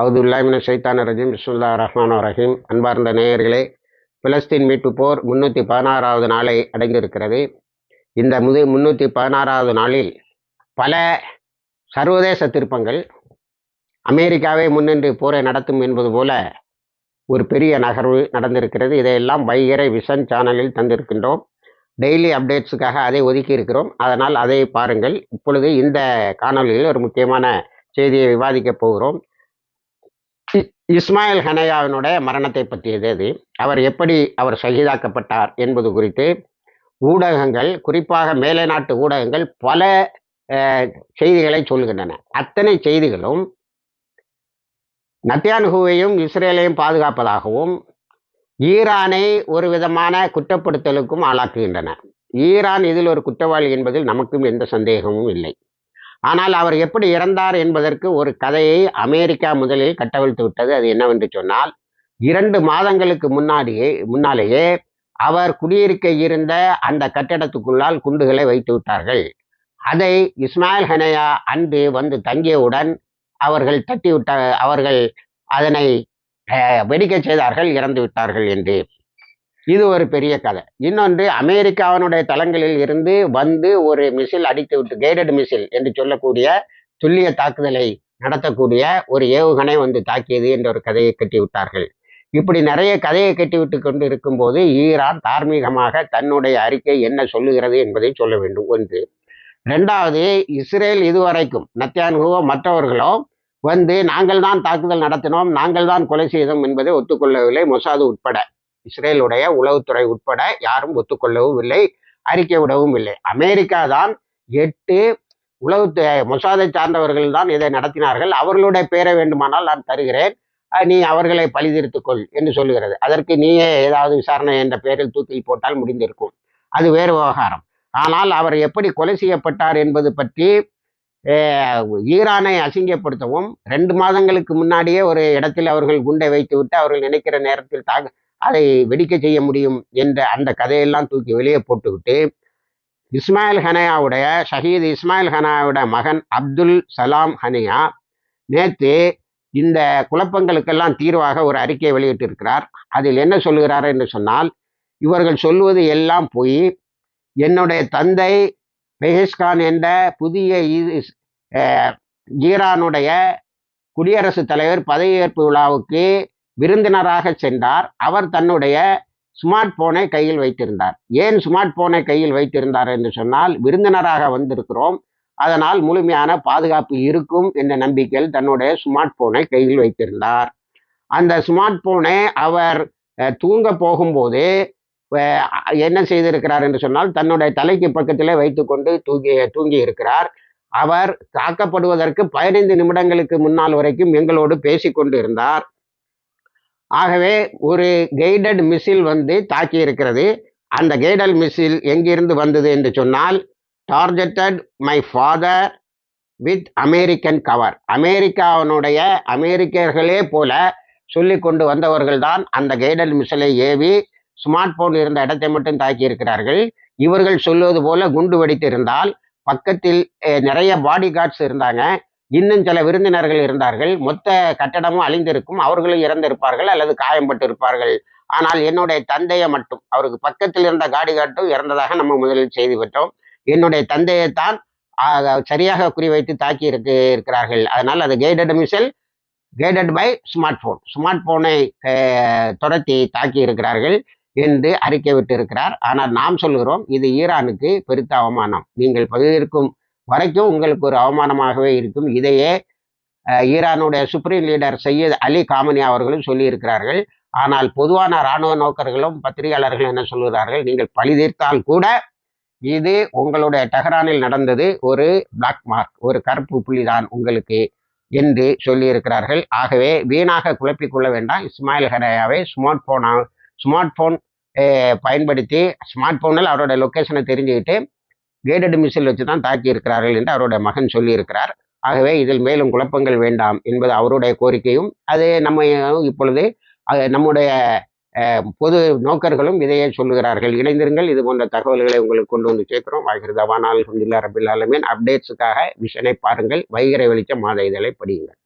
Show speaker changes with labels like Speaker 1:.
Speaker 1: அவுதுல்லாமின சைத்தான ரஜீம். பிஸ்முல்லா ரஹ்மான் ரஹீம். அன்பார்ந்த நேயர்களே பிலஸ்தீன் மீட்பு போர் முன்னூற்றி பதினாறாவது நாளை அடைந்திருக்கிறது. இந்த முது முன்னூற்றி பதினாறாவது நாளில் பல சர்வதேச திருப்பங்கள் அமெரிக்காவே முன்னின்று போரை நடத்தும் என்பது போல ஒரு பெரிய நகர்வு நடந்திருக்கிறது. இதையெல்லாம் வைகரை விஷன் சேனலில் தந்திருக்கின்றோம். டெய்லி அப்டேட்ஸுக்காக அதை ஒதுக்கி இருக்கிறோம். அதனால் அதை பாருங்கள். இப்பொழுது இந்த காணொலியில் ஒரு முக்கியமான செய்தியை விவாதிக்கப் போகிறோம். இஸ்மாயில் ஹனையாவினுடைய மரணத்தை பற்றியது அது. அவர் எப்படி அவர் சகிதாக்கப்பட்டார் என்பது குறித்து ஊடகங்கள் குறிப்பாக மேலை நாட்டு ஊடகங்கள் பல செய்திகளை சொல்கின்றன. அத்தனை செய்திகளும் நத்தியான்ஹுவையும் இஸ்ரேலையும் பாதுகாப்பதாகவும் ஈரானை ஒரு விதமான குற்றப்படுத்தலுக்கும் ஆளாக்குகின்றன. ஈரான் இதில் ஒரு குற்றவாளி என்பதில் நமக்கும் எந்த சந்தேகமும் இல்லை. ஆனால் அவர் எப்படி இறந்தார் என்பதற்கு ஒரு கதையை அமெரிக்கா முதலில் கட்டவிழ்த்து விட்டது. அது என்னவென்று சொன்னால் இரண்டு மாதங்களுக்கு முன்னாடியே முன்னாலேயே அவர் குடியிருக்க இருந்த அந்த கட்டிடத்துக்குள்ளால் குண்டுகளை வைத்து விட்டார்கள். அதை இஸ்மாயில் ஹனையா அன்று வந்து தங்கியவுடன் அவர்கள் தட்டி விட்ட அவர்கள் அதனை வெடிக்கச் செய்தார்கள் இறந்து விட்டார்கள் என்று. இது ஒரு பெரிய கதை இன்னொன்று அமெரிக்காவினுடைய தளங்களில் இருந்து வந்து ஒரு மிசில் அடித்து விட்டு கைடட் மிசில் என்று சொல்லக்கூடிய துல்லிய தாக்குதலை நடத்தக்கூடிய ஒரு ஏவுகணை வந்து தாக்கியது என்ற ஒரு கதையை கட்டி விட்டார்கள். இப்படி நிறைய கதையை கட்டிவிட்டு கொண்டு இருக்கும்போது ஈரான் தார்மீகமாக தன்னுடைய அறிக்கை என்ன சொல்லுகிறது என்பதை சொல்ல வேண்டும். ஒன்று. ரெண்டாவது இஸ்ரேல் இதுவரைக்கும் நத்தியான்குவோ மற்றவர்களோ வந்து நாங்கள் தான் தாக்குதல் நடத்தினோம் நாங்கள் தான் கொலை செய்தோம் என்பதை ஒத்துக்கொள்ளவில்லை மொசாது உட்பட. இஸ்ரேலுடைய உளவுத்துறை உட்பட யாரும் ஒத்துக்கொள்ளவும் இல்லை அறிக்கை விடவும் இல்லை அமெரிக்கா தான் எட்டு உளவு மொசாதை சார்ந்தவர்கள் தான் இதை நடத்தினார்கள். அவர்களுடைய பெயரை வேண்டுமானால் நான் தருகிறேன். நீ அவர்களை பழிதிருத்துக்கொள் என்று சொல்லுகிறது அதற்கு நீயே ஏதாவது விசாரணை என்ற பெயரில் தூக்கில் போட்டால் முடிந்திருக்கும். அது வேறு விவகாரம். ஆனால் அவர் எப்படி கொலை செய்யப்பட்டார் என்பது பற்றி ஈரானை அசிங்கப்படுத்தவும் ரெண்டு மாதங்களுக்கு முன்னாடியே ஒரு இடத்தில் அவர்கள் குண்டை வைத்துவிட்டு அவர்கள் நினைக்கிற நேரத்தில் தாக்க அதை வெடிக்க செய்ய முடியும் என்ற அந்த கதையெல்லாம் தூக்கி வெளியே போட்டுவிட்டு இஸ்மாயில் ஹனையாவுடைய ஷஹீத் இஸ்மாயில் ஹனாவுடைய மகன் அப்துல் சலாம் ஹனியா நேற்று இந்த குழப்பங்களுக்கெல்லாம் தீர்வாக ஒரு அறிக்கையை வெளியிட்டிருக்கிறார். அதில் என்ன சொல்லுகிறார் என்று சொன்னால் இவர்கள் சொல்வது எல்லாம் போய். என்னுடைய தந்தை பெஹிஸ்கான் என்ற புதிய ஈரானுடைய குடியரசுத் தலைவர் பதவியேற்பு விழாவுக்கு விருந்தினராக சென்றார். அவர் தன்னுடைய ஸ்மார்ட் போனை கையில் வைத்திருந்தார். ஏன் ஸ்மார்ட் போனை கையில் வைத்திருந்தார் என்று சொன்னால் விருந்தினராக வந்திருக்கிறோம். அதனால் முழுமையான பாதுகாப்பு இருக்கும் என்ற நம்பிக்கையில் தன்னுடைய ஸ்மார்ட் போனை கையில் வைத்திருந்தார். அந்த ஸ்மார்ட் போனை அவர் தூங்க போகும்போது என்ன செய்திருக்கிறார் என்று சொன்னால் தன்னுடைய தலைக்கு பக்கத்திலே வைத்துக்கொண்டு தூங்கி தூங்கி இருக்கிறார். அவர் தாக்கப்படுவதற்கு பதினைந்து நிமிடங்களுக்கு முன்னால் வரைக்கும் எங்களோடு பேசிக்கொண்டு இருந்தார். ஆகவே ஒரு கைடட் மிசில் வந்து தாக்கி இருக்கிறது. அந்த கைடல் மிசில் எங்கிருந்து வந்தது என்று சொன்னால் targeted my father with American cover அமெரிக்காவினுடைய அமெரிக்கர்களே போல சொல்லி கொண்டு வந்தவர்கள் தான் அந்த கைடல் மிசிலை ஏவி ஸ்மார்ட் போன் இருந்த இடத்தை மட்டும் தாக்கி இருக்கிறார்கள். இவர்கள் சொல்வது போல குண்டு வெடித்திருந்தால் பக்கத்தில் நிறைய பாடி கார்ட்ஸ் இருந்தாங்க. இன்னும் சில விருந்தினர்கள் இருந்தார்கள். மொத்த கட்டடமும் அழிந்திருக்கும். அவர்களும் இறந்திருப்பார்கள் அல்லது காயம்பட்டு இருப்பார்கள் ஆனால் என்னுடைய தந்தையை மட்டும் அவருக்கு பக்கத்தில் இருந்த காடிகாட்டும் இறந்ததாக நம்ம முதலில் செய்தி பெற்றோம் என்னுடைய தந்தையை தான் சரியாக குறிவைத்து தாக்கி இருக்கு இருக்கிறார்கள். அதனால் அது guided missile guided by smart phone smart போனை துரத்தி தாக்கி இருக்கிறார்கள் என்று அறிக்கை விட்டு இருக்கிறார் ஆனால் நாம் சொல்கிறோம் இது ஈரானுக்கு பெருத்த அவமானம். நீங்கள் பகிர்ந்திருக்கும் வரைக்கும் உங்களுக்கு ஒரு அவமானமாகவே இருக்கும். இதையே ஈரானுடைய supreme leader Sayyid Ali Khamenei அவர்களும் சொல்லியிருக்கிறார்கள். ஆனால் பொதுவான இராணுவ நோக்கர்களும் பத்திரிகையாளர்களும் என்ன சொல்கிறார்கள் நீங்கள் பழி தீர்த்தால் கூட இது உங்களுடைய டெஹரானில் நடந்தது ஒரு பிளாக் மார்க் ஒரு கருப்பு புள்ளிதான் உங்களுக்கு என்று சொல்லியிருக்கிறார்கள். ஆகவே வீணாக குழப்பிக் கொள்ள வேண்டாம். இஸ்மாயில் ஹரையாவை ஸ்மார்ட் போனா ஸ்மார்ட் ஃபோன் பயன்படுத்தி ஸ்மார்ட் ஃபோனில் அவருடைய லொக்கேஷனை தெரிஞ்சுக்கிட்டு கைடட் மிசில் வச்சு தான் தாக்கி இருக்கிறார்கள் என்று அவருடைய மகன் சொல்லியிருக்கிறார். ஆகவே இதில் மேலும் குழப்பங்கள் வேண்டாம் என்பது அவருடைய கோரிக்கையும். அது நம்ம இப்பொழுது அது நம்முடைய பொது நோக்கர்களும் இதையே சொல்லுகிறார்கள். இணைந்திருங்கள் இது போன்ற தகவல்களை உங்களுக்கு கொண்டு வந்து சேர்க்கிறோம் வாய்கிறதவானால் அல்ஹம்துலில்லாஹ் ரபில் ஆலமீன். அப்டேட்ஸுக்காக விஷனை பாருங்கள். வைகரை வெளிச்சம் மாத இதழை படியுங்கள்.